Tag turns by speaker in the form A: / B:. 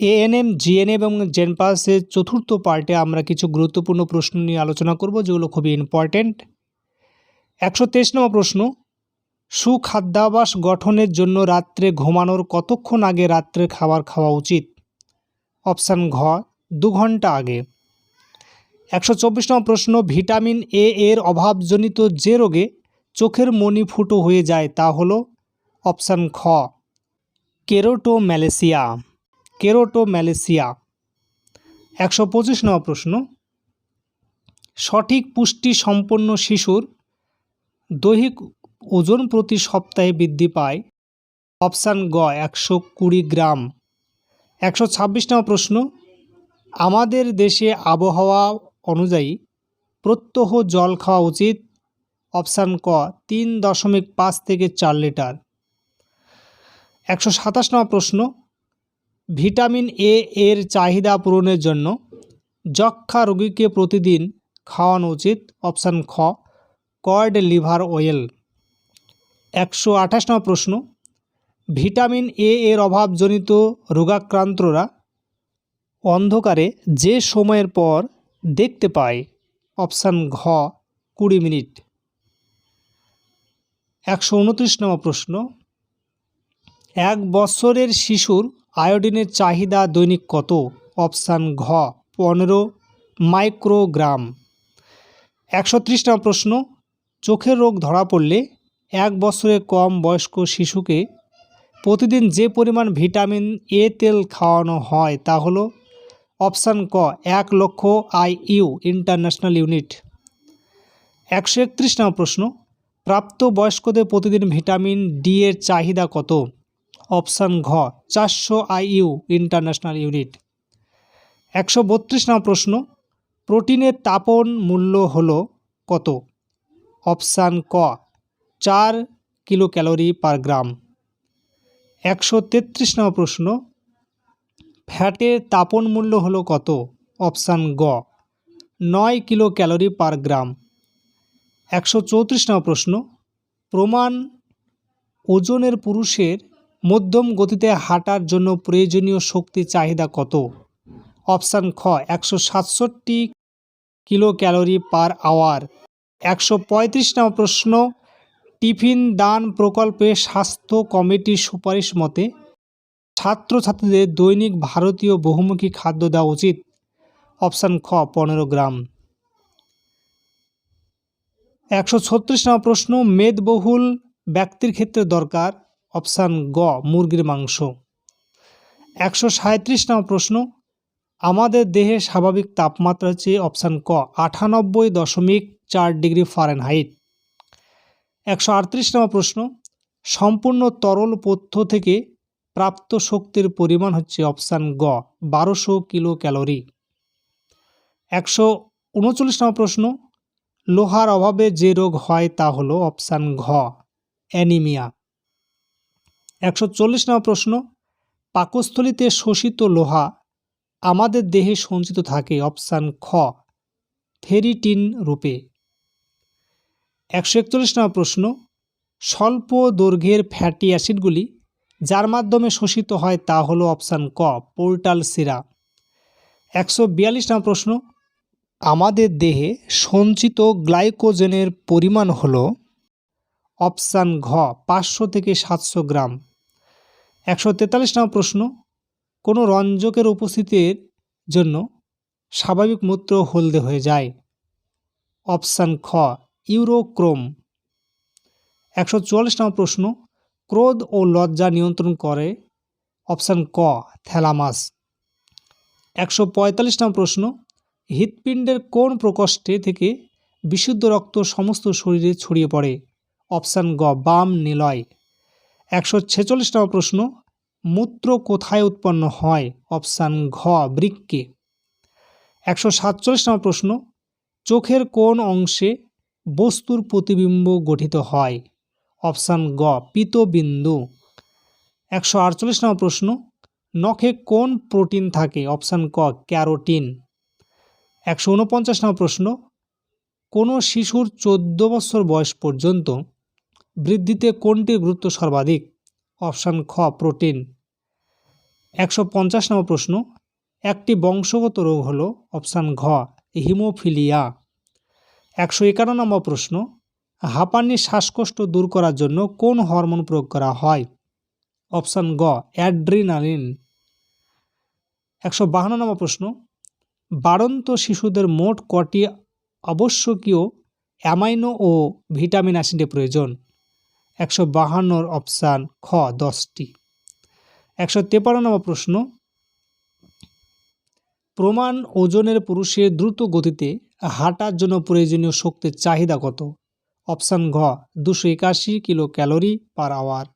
A: ANM, GNM এবং জেনপাসের চতুর্থ পার্টে আমরা কিছু গুরুত্বপূর্ণ প্রশ্ন নিয়ে আলোচনা করব, যেগুলো খুবই ইম্পর্ট্যান্ট একশো তেইশ নম্বর প্রশ্ন সুখাদ্যাভ্যাস গঠনের জন্য রাত্রে ঘুমানোর কতক্ষণ আগে রাত্রে খাবার খাওয়া উচিত? অপশান ঘ, দু ঘণ্টা আগে। একশো চব্বিশ নম্বর প্রশ্ন, ভিটামিন এ এর অভাবজনিত যে রোগে চোখের মণি ফুটো হয়ে যায় তা হলো? অপশান খ, কেরোটোম্যালেসিয়া। কেরোটোম্যালেসিয়া? একশো পঁচিশ নম্বর প্রশ্ন। সঠিক পুষ্টি সম্পন্ন শিশুর দৈহিক ওজন প্রতি সপ্তাহে বৃদ্ধি পায়। অপশান গ, একশো কুড়ি গ্রাম। একশো ছাব্বিশ নম্বর প্রশ্ন, আমাদের দেশে আবহাওয়া অনুযায়ী প্রত্যহ জল খাওয়া উচিত? অপশান ক, তিন দশমিক পাঁচ থেকে চার লিটার। একশো সাতাশ নম্বর প্রশ্ন ভিটামিন এ এর চাহিদা পূরণের জন্য যক্ষা রোগীকে প্রতিদিন খাওয়ানো উচিত। অপশান খ কর্ড লিভার অয়েল। একশো আঠাশ নম্বর প্রশ্ন, ভিটামিন এ এর অভাবজনিত রোগাক্রান্তরা অন্ধকারে যে সময়ের পর দেখতে পায়। অপশান ঘ, কুড়ি মিনিট। একশো উনত্রিশ নম্বর প্রশ্ন, এক বছরের শিশুর আয়োডিনের চাহিদা দৈনিক কত? অপশান ঘ, পনেরো মাইক্রোগ্রাম। একশো ত্রিশ নম্বর প্রশ্ন। চোখের রোগ ধরা পড়লে এক বছরের কম বয়স্ক শিশুকে প্রতিদিন যে পরিমাণ ভিটামিন এ তেল খাওয়ানো হয় তা হল অপশান ক, এক লক্ষ আই ইউ ইন্টারন্যাশনাল ইউনিট। একশো একত্রিশ প্রশ্ন। প্রাপ্ত বয়স্কদের প্রতিদিন ভিটামিন ডি এর চাহিদা কত? অপশান ঘ, চারশো আইইউ ইন্টারন্যাশনাল ইউনিট। একশো বত্রিশ নম্বর প্রশ্ন, প্রোটিনের তাপন মূল্য হল কত? অপশান ক, চার কিলো ক্যালোরি পার গ্রাম। একশো তেত্রিশ নম্বর প্রশ্ন, ফ্যাটের তাপন মূল্য হলো কত? অপশান গ, নয় কিলো ক্যালোরি পার গ্রাম। একশো চৌত্রিশ নম্বর প্রশ্ন, প্রমাণ ওজনের পুরুষের মধ্যম গতিতে হাঁটার জন্য প্রয়োজনীয় শক্তি চাহিদা কত? অপশান খ, একশো সাতষট্টি কিলো ক্যালোরি পার আওয়ার। একশো পঁয়ত্রিশ নম্বর প্রশ্ন। টিফিন দান প্রকল্পে স্বাস্থ্য কমিটির সুপারিশ মতে ছাত্রছাত্রীদের দৈনিক ভারতীয় বহুমুখী খাদ্য দেওয়া উচিত। অপশান খ, পনেরো গ্রাম। একশো ছত্রিশ নম্বর প্রশ্ন, মেদবহুল ব্যক্তির ক্ষেত্রে দরকার। অপশান গ, মুরগির মাংস। একশো সাঁত্রিশ নম্বর প্রশ্ন। আমাদের দেহের স্বাভাবিক তাপমাত্রা হচ্ছে অপশান ক, আটানব্বই দশমিক চার ডিগ্রি ফারেনহাইট। একশো আটত্রিশ নম্বর প্রশ্ন। সম্পূর্ণ তরল পথ্য থেকে প্রাপ্ত শক্তির পরিমাণ হচ্ছে অপশান গ, বারোশো কিলো ক্যালোরি একশো উনচল্লিশ নম্বর প্রশ্ন। লোহার অভাবে যে রোগ হয় তা হলো অপশান ঘ, অ্যানিমিয়া। একশো চল্লিশ নম্বর প্রশ্ন, পাকস্থলিতে শোষিত লোহা, আমাদের দেহে সঞ্চিত থাকে, অপশান খ, থেরিটিন রূপে। একশো একচল্লিশ নম্বর প্রশ্ন, স্বল্প দৈর্ঘ্যের ফ্যাটি অ্যাসিডগুলি যার মাধ্যমে শোষিত হয় তা হলো অপশান ক, পোর্টাল সিরা। একশো বিয়াল্লিশ নম্বর প্রশ্ন, আমাদের দেহে সঞ্চিত গ্লাইকোজেনের পরিমাণ হল, অপশান ঘ, পাঁচশো থেকে সাতশো গ্রাম। একশো তেতাল্লিশ নম্বর প্রশ্ন। কোনো রঞ্জকের উপস্থিতির জন্য স্বাভাবিক মূত্র হলদে হয়ে যায়। অপশান খ, ইউরোক্রোম। একশো চুয়াল্লিশ নম্বর প্রশ্ন, ক্রোধ ও লজ্জা নিয়ন্ত্রণ করে। অপশান ক, থ্যালামাস। একশো পঁয়তাল্লিশ নম্বর প্রশ্ন, হৃৎপিণ্ডের কোন প্রকোষ্ঠে থেকে বিশুদ্ধ রক্ত সমস্ত শরীরে ছড়িয়ে পড়ে? অপশান গ, বাম নিলয়। একশো ছেচল্লিশ নম্বর প্রশ্ন, মূত্র কোথায় উৎপন্ন হয়? অপশান ঘ, বৃক্কে। একশো সাতচল্লিশ নম্বর প্রশ্ন, চোখের কোন অংশে বস্তুর প্রতিবিম্ব গঠিত হয়? অপশান গ, পিতবিন্দু। একশো আটচল্লিশ নম্বর প্রশ্ন, নখে কোন প্রোটিন থাকে? অপশান ক, ক্যারোটিন। একশো উনপঞ্চাশ নম্বর প্রশ্ন, কোনো শিশুর চোদ্দ বছর বয়স পর্যন্ত বৃদ্ধিতে কোনটির গুরুত্ব সর্বাধিক? অপশান খ, প্রোটিন। একশো পঞ্চাশ নম্বর প্রশ্ন, একটি বংশগত রোগ হল, অপশান ঘ, হিমোফিলিয়া। একশো একান্ন নম্বর প্রশ্ন, হাঁপানির শ্বাসকষ্ট দূর করার জন্য কোন হরমোন প্রয়োগ করা হয়? অপশান গ, অ্যাড্রিনালিন। একশো বাহান্ন নম্বর প্রশ্ন, বাড়ন্ত শিশুদের মোট কটি আবশ্যকীয় অ্যামাইনো ও ভিটামিন অ্যাসিডের প্রয়োজন? একশো বাহান্নর অপশান খ, দশটি। একশো তেপান্ন নম্বর প্রশ্ন, প্রমাণ ওজনের পুরুষের দ্রুত গতিতে হাঁটার জন্য প্রয়োজনীয় শক্তির চাহিদা কত? অপশান ঘ, দুশো একাশি কিলো ক্যালোরি পার আওয়ার।